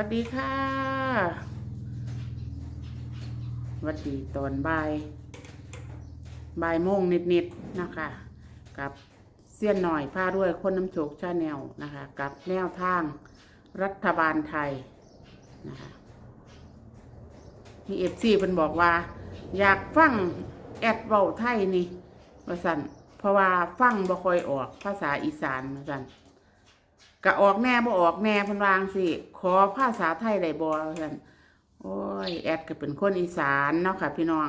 วัสดีค่ะสวัสดีตอนบ่ายบ่ายโมงนิดๆนะคะ กับเสี้ยนหน่อยผ้าด้วยคนน้ำโชกชาแนลนะคะ กับแนวทางรัฐบาลไทยนะคะมีเอฟซีเป็นบอกว่า อยากฟังแอดเบาไทยนี่ว่าสันเพราะว่าฟังบ่ค่อยออกภาษาอีสานว่าสัน กะออกแน่บ่ออกแน่พันวางสิ ขอภาษาไทยได้บ่ท่านโอ้ย แอดก็เป็นคนอีสานเนาะค่ะ พี่น้อง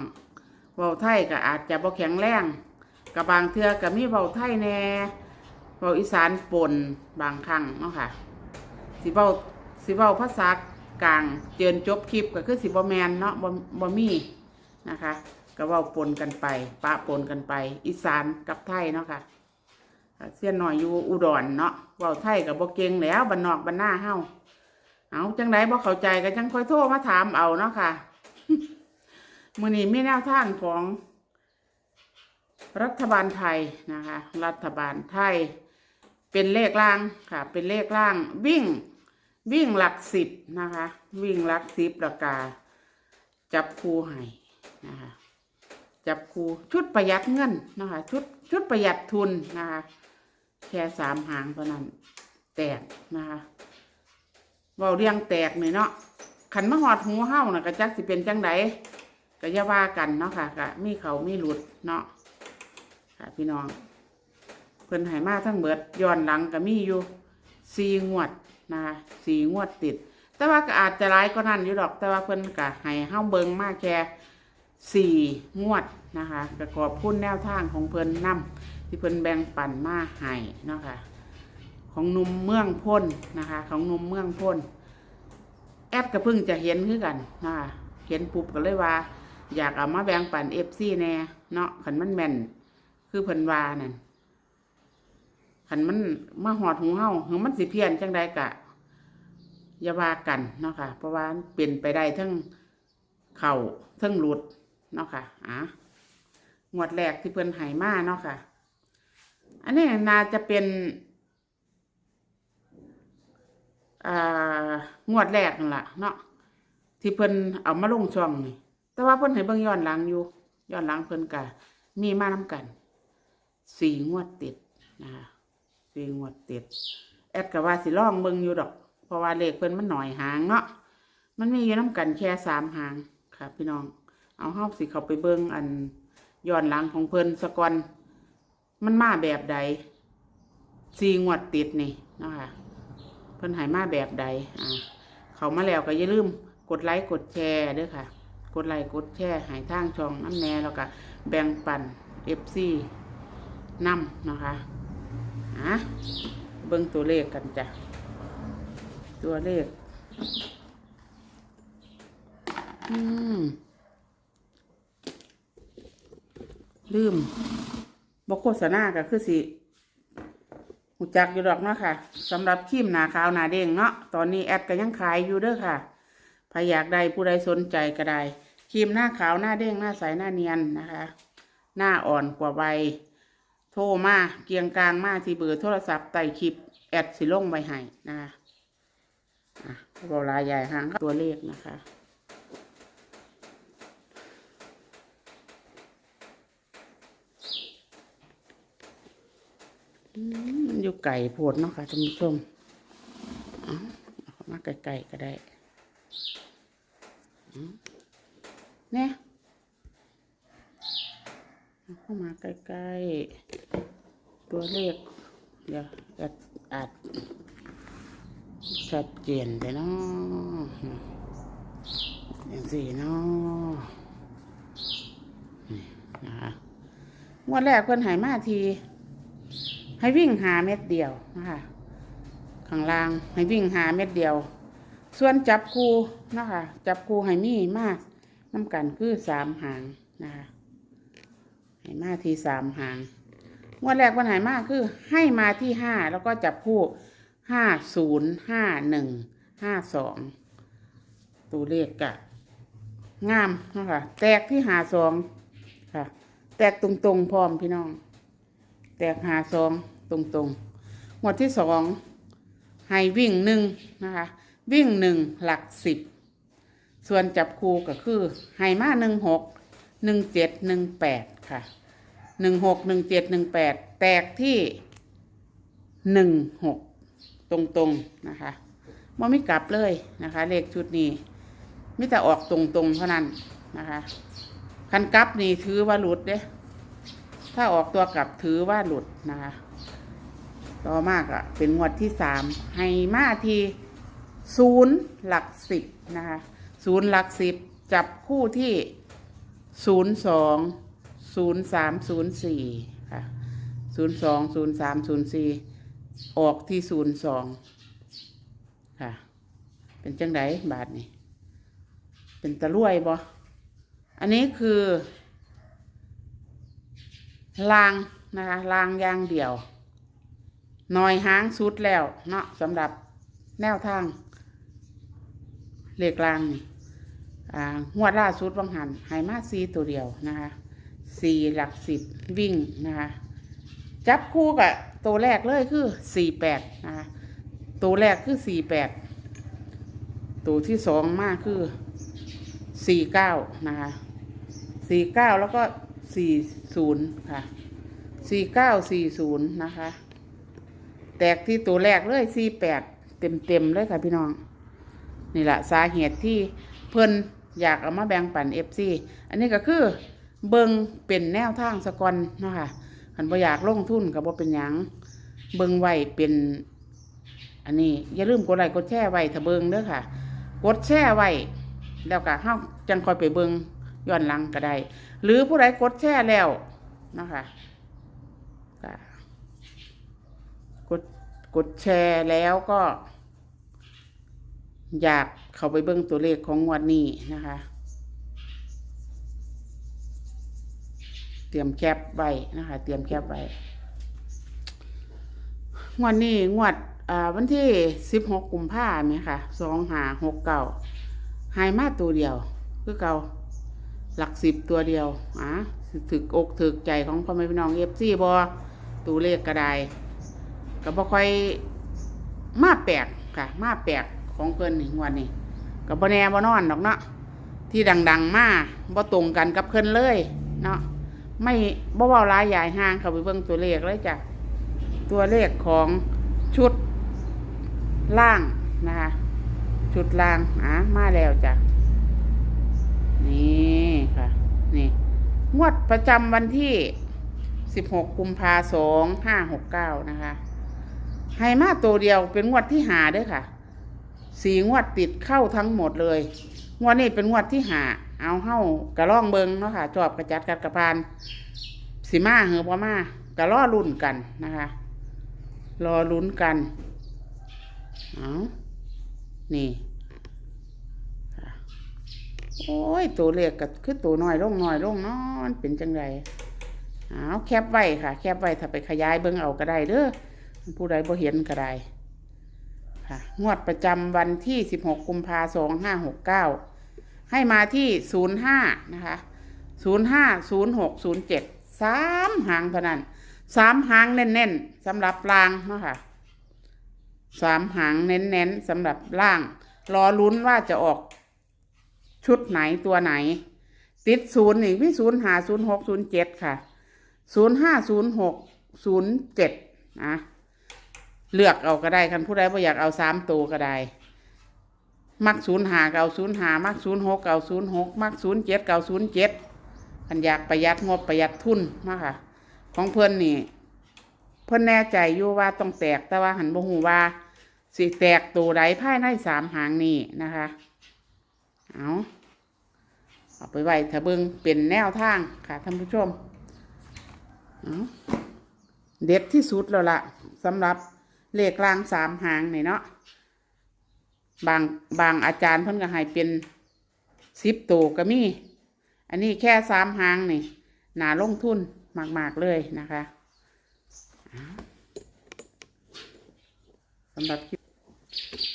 เว้าไทยก็อาจจะบ่แข็งแรงกับบางเทื่อก็มีเว้าไทยแน่เว้าอีสานปนบางครั้งเนาะค่ะ สิเว้าสิเว้าภาษากลางเจินจบคลิปก็คือสิบ่แมนเนาะบ่บ่มีนะคะ ก็เว้าปนกันไปปะปนกันไป อีสานกับไทยเนาะค่ะ เสียนหน่อยอยู่อุดรเนาะเว้าไทยกับบ่เก่งแล้วบ้านนอกบ้านหน้าเฮาเอาจังไดบ่เข้าใจก็จังค่อยโทรมาถามเอาเนาะค่ะมื้อนี้มีแนวทางของรัฐบาลไทยนะคะ รัฐบาลไทย เป็นเลขล่างค่ะ เป็นเลขล่าง วิ่ง วิ่งหลักสิบนะคะ วิ่งหลักสิบประกาจับคู่ให้ จับคู่ชุดประหยัดเงินนะคะชุดชุดประหยัดทุนนะคะแค่สามหางเท่านั้น แตกนะคะเบาเรียงแตกหน่อยเนาะขันมะหอดหูเฮ้านะก็จักสิเป็นจังไดก็อย่าว่ากันเนาะค่ะก็มีเขามีหลุดเนาะค่ะพี่น้อง เพิ่นให้มาทั้งเบิดย้อนหลังก็มีอยู่สี่งวดนะคะสี่งวดติด แต่ว่าก็อาจจะร้ายก็นั่นอยู่ดอก แต่ว่าเพิ่นก็ให้เฮ้าเบิงมากแค่ สี่งวดนะคะก็ขอบคุณแนวทางของเพิ่นนำที่เพิ่นแบ่งปันมาให้เนาะค่ะของนุ่มเมืองพ้นนะคะ ของนุ่มเมืองพ้นแอดก็เพิ่งจะเห็นคือกันนะคะเห็นปุบก็เลยว่า อยากเอามาแบ่งปันเอฟซีแน่เนาะขันมันแม่น คือเพิ่นว่านั่นขันมันมาหอดหูเฮาหรือมันสิเพี้ยนจังใดกะอย่าว่ากันเนาะค่ะเพราะว่าเป็นไปได้ทั้งเข่าทั้งหลุด เนาะค่ะอะงวดแรกที่เพิ่นหายมาเนาะค่ะ อันนี้น่าจะเป็นอ่างวดแรกนั่นแหละเนาะที่เพิ่นเอามาลงช่องนี่แต่ว่าเพิ่นให้เบิ่งย้อนหลังอยู่ย้อนหลังเพิ่นกะมีมานํกันสี่งวดติดนะคะสี่งวดติด แอดก็ว่าสิล่องเบิ่งอยู่ดอก เพราะว่าเลขเพิ่นมันหน่อยหางเนาะมันมีอยู่นํกันแค่สามหางค่ะ พี่น้อง เอาเฮาสิเขาไปเบิ่งอันย้อนหลังของเพิ่นสะกอนมันมาแบบใดสี่งวดติดนี่นะคะเพิ่นหายมาแบบใดอ่าเขามาแล้วก็อย่าลืมกดไลค์กดแชร์ด้วยค่ะ กดไลค์กดแชร์หายทางช่องน้ำแน่แล้วก็แบ่งปันเอฟซีนำนะคะอะเบิ่งตัวเลขกันจ้ะตัวเลข อืม ลืมบกโฆษณาก็คือสิหูจักอยู่ดอกเนาะค่ะสำหรับครีมหนาขาวหนาเด้งเนาะตอนนี้แอดก็ยังขายอยู่เด้อค่ะใครอยากได้ผู้ใดสนใจก็ได้ครีมหน้าขาวหน้าเด้งหน้าใสหน้าเนียนนะคะ หน้าอ่อนกว่าใบ โทรมาเกียงกลางมาที่เบอร์โทรศัพท์ใต้คลิปแอดสิลงไว้ให้นะคะอะเบาลายใหญ่หางตัวเลขนะคะ อยู่ไก่โพดเนาะค่ะท่านผู้ชมเอาเอาเข้ามาไก่ๆก็ได้เนี่ยเข้ามาใกล้ๆ ตัวเลขเดี๋ยวแอดอาจชัดเจนไปเนาะอย่างสี่เนาะนะคะงวดแรกเพิ่นหายมาที ให้วิ่งหาเม็ดเดียวนะคะข้างล่างให้วิ่งหาเม็ดเดียว ส่วนจับคูนะคะจับคูให้มีมากน้ำกันคือสามหางนะคะให้มาที่สามหางงวดแรกวันไหนมากคือให้มาที่ห้าแล้วก็จับคู่ห้าศูนย์ห้าหนึ่งห้าสองตัวเลขกะงามนะคะแตกที่หาสองค่ะ แตกตรงๆพร้อมพี่น้อง แตกหาสองตรงๆหมวดที่สองให้วิ่งหนึ่งนะคะ วิ่งหนึ่งหลักสิบ ส่วนจับคู่ก็คือไฮมาหนึ่งหกหนึ่งเจ็ดหนึ่งแปดค่ะหนึ่งหกหนึ่งเจ็ดหนึ่งแปดแตกที่หนึ่งหกตรงๆนะคะม่ไม่กลับเลยนะคะ เลขชุดนี้ไมิแต่ออกตรงๆเท่านั้นนะคะคันกลับนี่ถือว่าหลุดเด้ ถ้าออกตัวกลับถือว่าหลุดนะคะ ต่อมากอะเป็นงวดที่สามให้มาทีศูนย์หลักสิบนะคะศูนย์หลักสิบจับคู่ที่ศูนย์สองศูนย์สามศูนย์สี่ค่ะศูนย์สองศูนย์สามศูนย์สี่ออกที่ศูนย์สองค่ะ เป็นจังไดบาทนี่เป็นตะลุ่ยบ่อันนี้คือ ลางนะคะลางอย่างเดียวหน่อยหางสุดแล้วเนาะสำหรับแนวทางเลขลางนี่อ่างวดล่าสุดวังหันไฮมาซีตัวเดียวนะคะสี่หลักสิบวิ่งนะคะจับคู่กับตัวแรกเลยคือสี่แปดนะคะตัวแรกคือสี่แปดตัวที่สองมากคือสี่เก้านะคะสี่เก้าแล้วก็ สี่ศูนย์ค่ะสี่เก้าสี่ศูนย์นะคะ แตกที่ตัวแรกเลยสี่แปดเต็มเต็มเลยค่ะพี่น้อง นี่แหละสาเหตุที่เพิ่นอยากเอามาแบ่งปันเอฟซีอันนี้ก็คือเบิงเป็นแนวทางสะกอนเนาะค่ะคันบ่อยากลงทุนกับบ่เป็นหยังเบิงไว้เป็น อันนี้อย่าลืมกดไลค์กดแชร์ไว้ถ้าเบิงเด้อค่ะ กดแชร์ไว้แล้วก็เฮาจังคอยไปเบิง ย้อนหลังก็ได้ หรือผู้ใดกดแชร์แล้วนะคะกดกดแชร์แล้วก็ อยากเข้าไปเบิ่งตัวเลขของงวดนี้นะคะ เตรียมแคปไว้นะคะ เตรียมแคปไว้งวดนี้งวดอ่าวันที่สิบหกกุมภาพันธ์ค่ะสองหาหกเก้าหายมาตัวเดียว คือเก่า หลักสิบตัวเดียวอะถึกอกถึกใจของพ่อแม่พี่น้องเอฟซีบอตัวเลขก็ได้ก็บ่ค่อยมาแปลกค่ะ มาแปลกของเพิ่นนี่งวดนี้ก็บ่แน่บ่นอนดอกเนาะที่ดัง ๆ มาบ่ตรงกันกับเพิ่นเลยเนาะไม่บ่เว้าหลายใหญ่ห่างเข้าไปเบิ่งตัวเลขเลยจ้ะตัวเลขของชุดล่างนะคะชุดล่างอะมาแล้วจ้ะ นี่ค่ะ นี่งวดประจำวันที่ 16 กุมภาสองห้าหกเก้านะคะไฮมาตัวเดียวเป็นงวดที่หาด้วยค่ะ สีงวดติดเข้าทั้งหมดเลย งวดนี้เป็นงวดที่หาเอาเข้ากระล่องเบิงเนาะค่ะ จอบกระจัดกัดกระพานสีมาเหรอพ่อมากระล่อรุ่นกันนะคะ รอลุ้นกัน เอานี่ โอ้ย ตัวเลขก็คือตัวน้อยลงน้อยลงเนาะมันเป็นจังไรเอาแคปไว้ค่ะ แคปไว้ถ้าไปขยายเบิ่งเอาก็ได้เด้อผู้ใดบ่เห็นก็ได้ค่ะงวดประจำวันที่ 16 กุมภาสองห้าหกเก้าให้มาที่ 05 นะคะ 05 06 07 สามหางเท่านั้นสามหางเน้นๆสำหรับรางเนาะค่ะสามหางเน้นๆสำหรับล่าง รอลุ้นว่าจะออก ชุดไหนตัวไหน ติดศูนย์นี่วิศูนย์หาศูนย์หกศูนย์เจ็ดค่ะศูนย์ห้าศูนย์หกศูนย์เจ็ดนะเลือกเอาก็ได้คันผู้ใดบ่อยากเอาสามตัวก็ได้ มักศูนย์หาเก่าศูนย์หามักศูนย์หกเก่าศูนย์หกมักศูนย์เจ็ดเก่าศูนย์เจ็ดคันอยากประหยัดงบประหยัดทุนมาค่ะ ของเพื่อนนี่ เพิ่อนแน่ใจอยู่ว่าต้องแตกแต่ว่าหันบ่ฮู้ว่า สิแตกตัวใดภายในสามหางนี้นะคะ เอาเอาไปไว้ถ้าเบิงเป็นแนวทางค่ะท่านผู้ชมเด็ดที่สุดแล้วล่ะสำหรับเลขกลางสามหางนี่เนาะบางบางอาจารย์เพิ่นก็ให้เป็นสิบตัวก็มี อันนี้แค่สามหางนี่หนาลงทุนมาก ๆ เลยนะคะสำหรับคลิป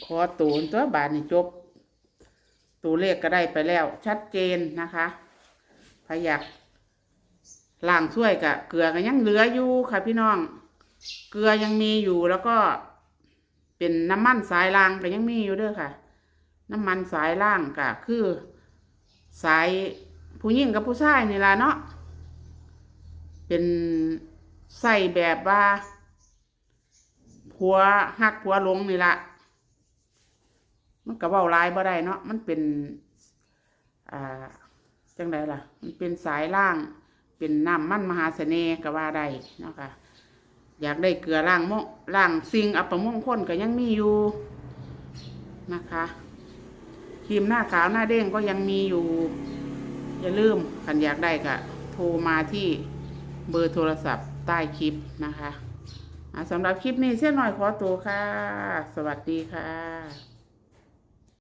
ขอตูนตัวบาทนี่จบ ตัวเลขก็ได้ไปแล้ว ชัดเจนนะคะพยากล่างช่วยกะเกลือก็ยังเหลืออยู่ค่ะพี่น้อง เกลือยังมีอยู่แล้วก็เป็นน้ำมันสายล่างก็ยังมีอยู่เด้อค่ะ น้ำมันสายล่างก็คือ สายผู้หญิงกับผู้ชายนี่ล่ะเนาะเป็นใส่แบบว่าผัวหักผัวหลงนี่ละ มันก็เว้าลายบ่ได้เนาะมันเป็น อ่าจังไดล่ะ มันเป็นสายล่าง เป็นน้ำมันมหาเสน่ห์กว่าได้เนาะค่ะอยากได้เกลือล่างมงล่างสิ่งอัปมงคลก็ยังมีอยู่นะคะครีมหน้าขาวหน้าเด้งก็ยังมีอยู่ อย่าลืมคันอยากได้ก็โทรมาที่เบอร์โทรศัพท์ใต้คลิปนะคะสำหรับคลิปนี้เส้นหน่อยขอตัวค่ะ สวัสดีค่ะ